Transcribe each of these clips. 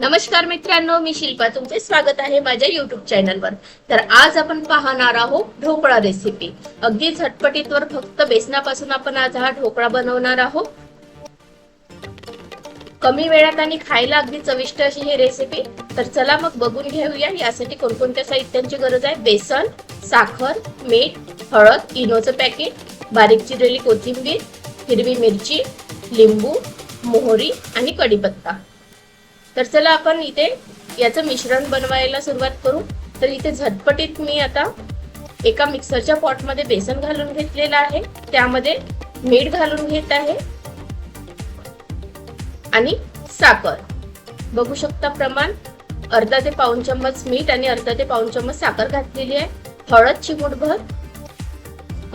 नमस्कार मित्रांनो मी शिल्पा. तुमचे स्वागत आहे माझ्या युट्यूब चॅनलवर तर आज आपण पाहणार आहोत ढोकळा रेसिपी अगदी झटपटीतवर फक्त बेसनापासून आपण आज हा ढोकळा बनवणार आहोत. कमी वेळात आणि खायला अगदी चविष्ट अशी ही रेसिपी तर चला मग बघून घेऊया यासाठी कोणकोणत्या साहित्यांची गरज आहे. बेसन साखर मीठ हळद इनोचं पॅकेट बारीक चिरलेली कोथिंबीर हिरवी मिरची लिंबू मोहरी आणि कढीपत्ता. तर चला आपण इथे याचं मिश्रण बनवायला सुरुवात करू. तर इथे झटपटीत मी आता एका मिक्सरच्या पॉटमध्ये बेसन घालून घेतलेलं आहे. त्यामध्ये मीठ घालून घेत आहे. आणि साखर. बघू शकता प्रमाण. अर्धा ते पाऊन चम्मच मीठ आणि अर्धा ते पाऊन चम्मच साखर घातलेली आहे. हळद चिमूटभर.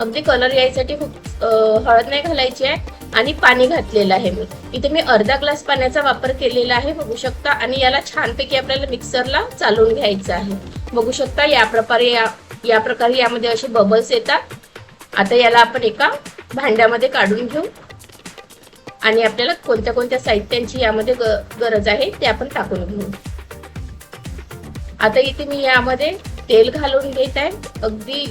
अगदी कलर यायसाठी खूप हळद नाही घालायची आहे. आणि पाणी घातलेलं आहे मी. इथे मी अर्धा ग्लास पाण्याचा वापर केलेला आहे बघू शकता. आणि याला छानपैकी आपल्याला मिक्सरला चालवून घ्यायचं आहे. बघू शकता या प्रकारे या या प्रकारे यामध्ये असे बबल्स येतात. आता याला आपण एका भांड्यामध्ये काढून घेऊ. आणि आपल्याला कोणत्या कोणत्या साहित्यांची यामध्ये ग- गरज आहे ते आपण टाकून घेऊ. आता इथे मी यामध्ये तेल घालून घेत आहे. अगदी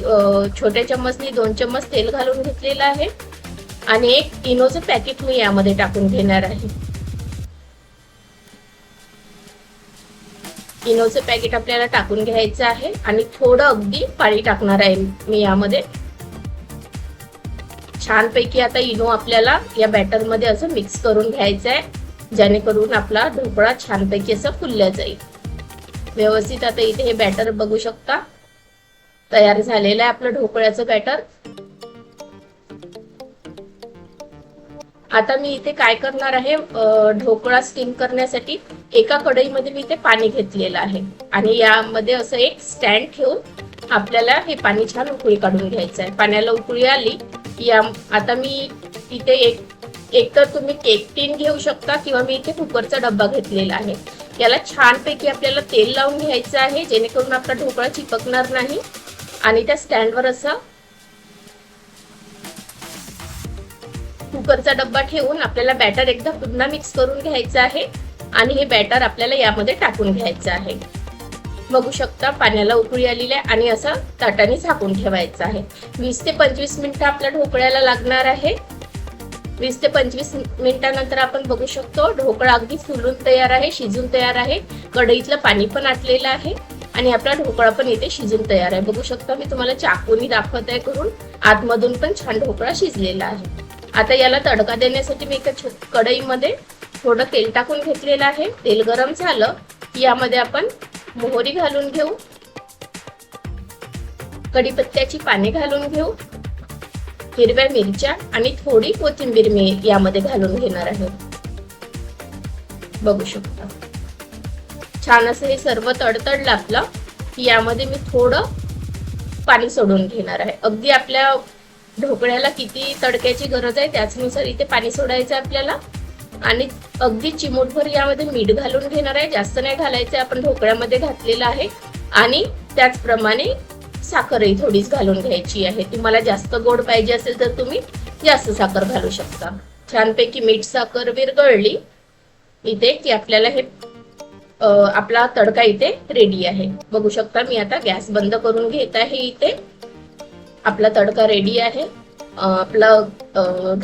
छोट्या चम्मचनी दोन चम्मच तेल घालून घेतलेलं आहे. आणि एक इनोचं पॅकेट मी यामध्ये टाकून घेणार आहे. इनोचं पॅकेट आपल्याला टाकून घ्यायचं आहे आणि थोडं अगदी पाणी टाकणार आहे मी यामध्ये. छानपैकी आता इनो आपल्याला या बॅटरमध्ये असं मिक्स करून घ्यायचं आहे जेणेकरून आपला ढोकळा छानपैकी असं फुलल्या जाईल. व्यवस्थित आता इथे हे बॅटर बघू शकता. तयार झालेलं आहे आपलं ढोकळ्याचं बॅटर. आता मी इथे काय करणार आहे ढोकळा स्टीम करण्यासाठी एका कढईमध्ये मी इथे पाणी घेतलेलं आहे. आणि यामध्ये असं एक स्टँड ठेवून आपल्याला हे पाणी छान उकळी काढून घ्यायचं आहे पाण्याला उकळी आली या आता मी इथे एक एक तर तुम्ही केक टीन घेऊ शकता किंवा मी इथे कुकरचा डब्बा घेतलेला आहे. याला छानपैकी आपल्याला तेल लावून घ्यायचं आहे जेणेकरून आपला ढोकळा चिपकणार नाही. आणि त्या स्टँडवर असं कुकरचा डब्बा ठेवून आपल्याला बॅटर एकदा पुन्हा मिक्स करून घ्यायचं आहे आणि हे बॅटर आपल्याला यामध्ये टाकून घ्यायचं आहे. बघू शकता पाण्याला उकळी आलेली आहे आणि असं ताटाने झाकून ठेवायचं आहे. वीस ते पंचवीस मिनिटं आपल्या ढोकळ्याला लागणार आहे. वीस ते पंचवीस मिनिटानंतर आपण बघू शकतो ढोकळा अगदी फुलून तयार आहे शिजून तयार आहे. कढईतलं पाणी पण आटलेलं आहे आणि आपला ढोकळा पण इथे शिजून तयार आहे. बघू शकता मी तुम्हाला चाकूनी दाखवत आहे करून. आतमधून पण छान ढोकळा शिजलेला आहे. आता याला तडका देण्यासाठी मी एका कढईमध्ये थोडं तेल टाकून घेतलेलं आहे. तेल गरम झालं की यामध्ये आपण मोहरी घालून घेऊ. कढीपत्त्याची पाने घालून घेऊ. हिरव्या मिरच्या आणि थोडी कोथिंबीर मी यामध्ये घालून घेणार आहे. बघू शकता. छान असं हे सर्व तडतडलं आपलं की यामध्ये मी थोडं पाणी सोडून घेणार आहे. अगदी आपल्या ढोकळ्याला किती तडक्याची गरज आहे त्याचनुसार इथे पाणी सोडायचं आहे आपल्याला. आणि अगदी चिमूटभर यामध्ये मीठ घालून घेणार आहे जास्त नाही घालायचं आपण ढोकळ्यामध्ये घातलेलं आहे. आणि त्याचप्रमाणे साखरही थोडीच घालून घ्यायची आहे. तुम्हाला जास्त गोड पाहिजे असेल तर तुम्ही जास्त साखर घालू शकता. छानपैकी मीठ साखर विरगळली इथे की आपल्याला हे आपला तडका इथे रेडी आहे. बघू शकता मी आता गॅस बंद करून घेत आहे इथे. आपला तडका रेडी आहे. आपला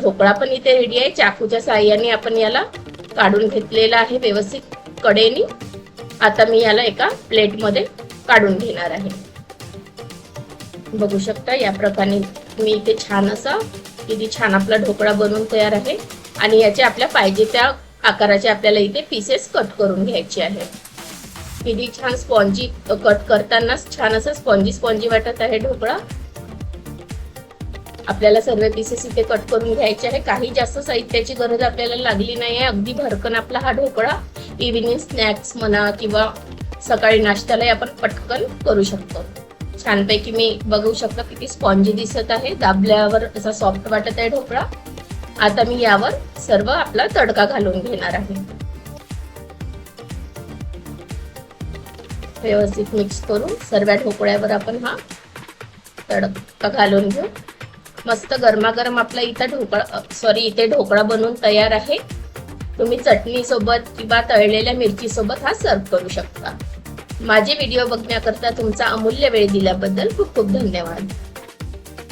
ढोकळा पण इथे रेडी आहे. चाकूच्या साह्याने आपण याला काढून घेतलेला आहे व्यवस्थित कडेने. आता मी याला एका प्लेटमध्ये काढून घेणार आहे. बघू शकता या प्रकारे मी इथे छान असा किती छान आपला ढोकळा बनवून तयार आहे. आणि याचे आपल्या पाहिजे त्या आकाराचे आपल्याला इथे पीसेस कट करून घ्यायचे आहे. किती छान स्पॉन्जी कट करतानाच छान असं स्पॉन्जी स्पॉन्जी वाटत आहे ढोकळा. आपल्याला सर्व पीसेस इथे कट करून घ्यायचे आहे. काही जास्त साहित्याची गरज आपल्याला लागली नाही आहे अगदी भरकन आपला हा ढोकळा इव्हिनिंग स्नॅक्स म्हणा किंवा सकाळी नाश्त्यालाही आपण पटकन करू शकतो. छानपैकी मी बघू शकतो किती स्पॉन्जी दिसत आहे. दाबल्यावर असा सॉफ्ट वाटत आहे ढोकळा. आता मी यावर सर्व आपला तडका घालून घेणार आहे. व्यवस्थित मिक्स करून सर्व ढोकळ्यावर आपण हा तडका घालून घेऊ. मस्त गरमागरम आपला इथं ढोकळा सॉरी इथे ढोकळा बनवून तयार आहे. तुम्ही चटणी सोबत किंवा तळलेल्या मिरची सोबत हा सर्व करू शकता. माझे व्हिडिओ बघण्याकरता तुमचा अमूल्य वेळ दिल्याबद्दल खूप खूप धन्यवाद.